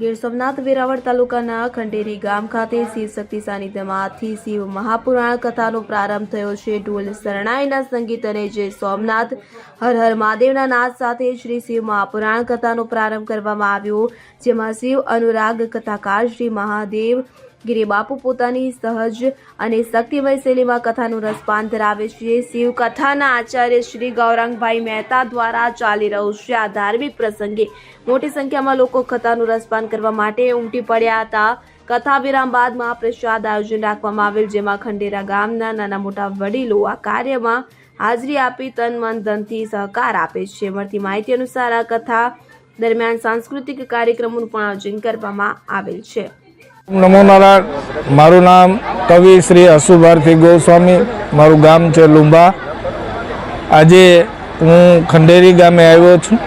ગીર સોમનાથ વેરાવળ તાલુકાના ખંડેરી ગામ ખાતે શિવ શક્તિ સાનિધ્યમાંથી શિવ મહાપુરાણ કથાનો પ્રારંભ થયો છે. ઢોલ શરણાઈના સંગીત અને જય સોમનાથ, હર હર મહાદેવના નાદ સાથે શ્રી શિવ મહાપુરાણ કથાનો પ્રારંભ કરવામાં આવ્યો, જેમાં શિવ અનુરાગ કથાકાર શ્રી મહાદેવ ગિરી બાપુ પોતાની સહજ અને શક્તિમય શૈલીમાં કથાનું રસપાન ધરાવે છે. શિવ કથાના આચાર્ય શ્રી ગૌરાંગભાઈ મહેતા દ્વારા ચાલી રહ્યું છે આ ધાર્મિક પ્રસંગે. મોટી સંખ્યામાં લોકો કથાનું રસપાન કરવા માટે ઉમટી પડ્યા હતા. કથા વિરામ બાદ મહાપ્રસાદ આયોજન રાખવામાં આવેલ, જેમાં ખંડેરા ગામના નાના મોટા વડીલો આ કાર્યમાં હાજરી આપી તન મન ધનથી સહકાર આપે છે. મળતી માહિતી અનુસાર આ કથા દરમિયાન સાંસ્કૃતિક કાર્યક્રમોનું પણ આયોજન કરવામાં આવેલ છે. નમો નારાયણ. મારું નામ કવિ શ્રી અશુભારથી ગોસ્વામી. મારું ગામ છે લુંબા. આજે હું ખંડેરી ગામે આવ્યો છું.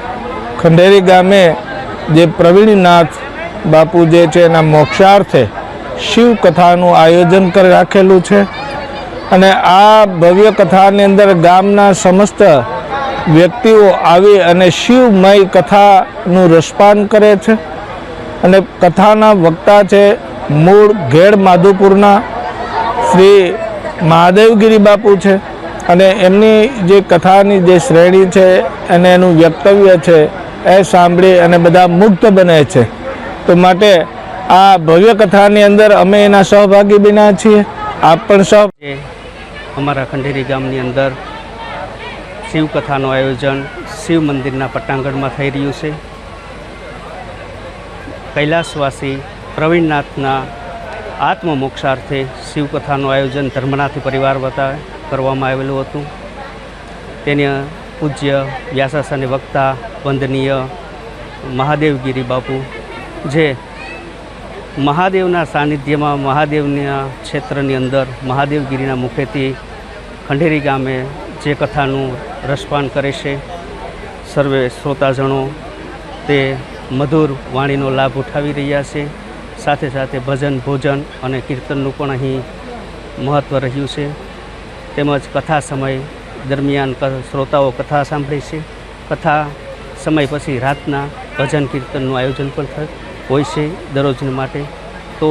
ખંડેરી ગામે જે પ્રવીણનાથ બાપુ જે છે એના મોક્ષાર્થે શિવ કથાનું આયોજન કરી રાખેલું છે. અને આ ભવ્ય કથાની અંદર ગામના સમસ્ત વ્યક્તિઓ આવી અને શિવમય કથાનું રસપાન કરે છે. અને કથાના વક્તા છે મૂળ ઘેડ માધુપુરના શ્રી મહાદેવગીરી બાપુ છે. અને એમની જે કથાની જે શ્રેણી છે અને એનું વ્યક્તવ્ય છે એ સાંભળી અને બધા મુગ્ધ બને છે. તો માટે આ ભવ્ય કથાની અંદર અમે એના સહભાગી બન્યા છીએ. આપ પણ સહ અમારા ખંડેરી ગામની અંદર શિવકથાનું આયોજન શિવ મંદિરના પટાંગણમાં થઈ રહ્યું છે. કૈલાસવાસી પ્રવીણનાથના આત્મમોક્ષાર્થે શિવકથાનું આયોજન ધર્મનાથી પરિવાર વતા કરવામાં આવેલું હતું. તેને પૂજ્ય વ્યાસાસાની વક્તા વંદનીય મહાદેવગીરી બાપુ, જે મહાદેવના સાનિધ્યમાં મહાદેવના ક્ષેત્રની અંદર મહાદેવગીરીના મુખેથી ખંડેરી ગામે જે કથાનું રસપાન કરે છે. સર્વે શ્રોતાજનો તે મધુર વાણીનો લાભ ઉઠાવી રહ્યા છે. સાથે સાથે ભજન, ભોજન અને કીર્તનનું પણ અહીં મહત્ત્વ રહ્યું છે. તેમજ કથા સમય દરમિયાન શ્રોતાઓ કથા સાંભળે છે. કથા સમય પછી રાતના ભજન, કીર્તનનું આયોજન પણ હોય છે દરરોજને માટે. તો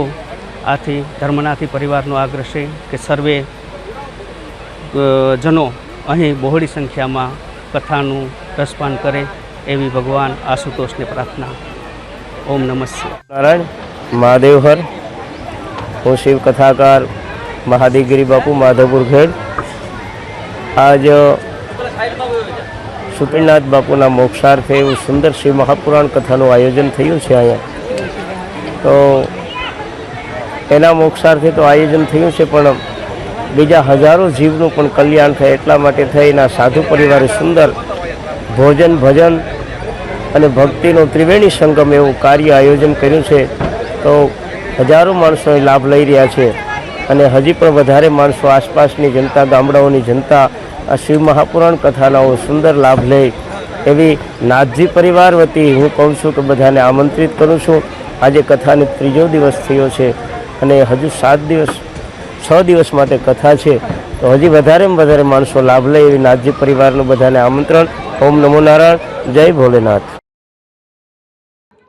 આથી ધર્મનાથી પરિવારનો આગ્રહ છે કે સર્વે જનો અહીં બહોળી સંખ્યામાં કથાનું રસપાન કરે એવી ભગવાન આશુતોષને પ્રાર્થના. ઓમ નમઃ શિવાય. મહાદેવહર હું શિવ કથાકાર મહાદેવગીરી બાપુ માધવપુર ખેડ. આજ સુપીનાથ બાપુના મોક્ષાર્થે એવું સુંદર શિવ મહાપુરાણ કથાનું આયોજન થયું છે અહીંયા. તો એના મોક્ષાર્થે તો આયોજન થયું છે, પણ બીજા હજારો જીવનું પણ કલ્યાણ થાય એટલા માટે થઈના સાધુ પરિવારે સુંદર ભોજન ભજન અને ભક્તિનો ત્રિવેણી સંગમ એવું કાર્ય આયોજન કર્યું છે. તો હજારો માણસો એ લાભ લઈ રહ્યા છે અને હજી પણ વધારે માણસો આસપાસની જનતા, ગામડાઓની જનતા આ શિવ મહાપુરાણ કથાનો સુંદર લાભ લે એવી નાથજી પરિવાર વતી હું કહું છું કે બધાને આમંત્રિત કરું છું. આજે કથાને ત્રીજો દિવસ થયો છે અને હજુ સાત દિવસ, છ દિવસ માટે કથા છે. તો હજી વધારેમાં વધારે માણસો લાભ લે એવી નાથજી પરિવારનું બધાને આમંત્રણ. ઓમ નમો નારાયણ. જય ભોલેનાથ.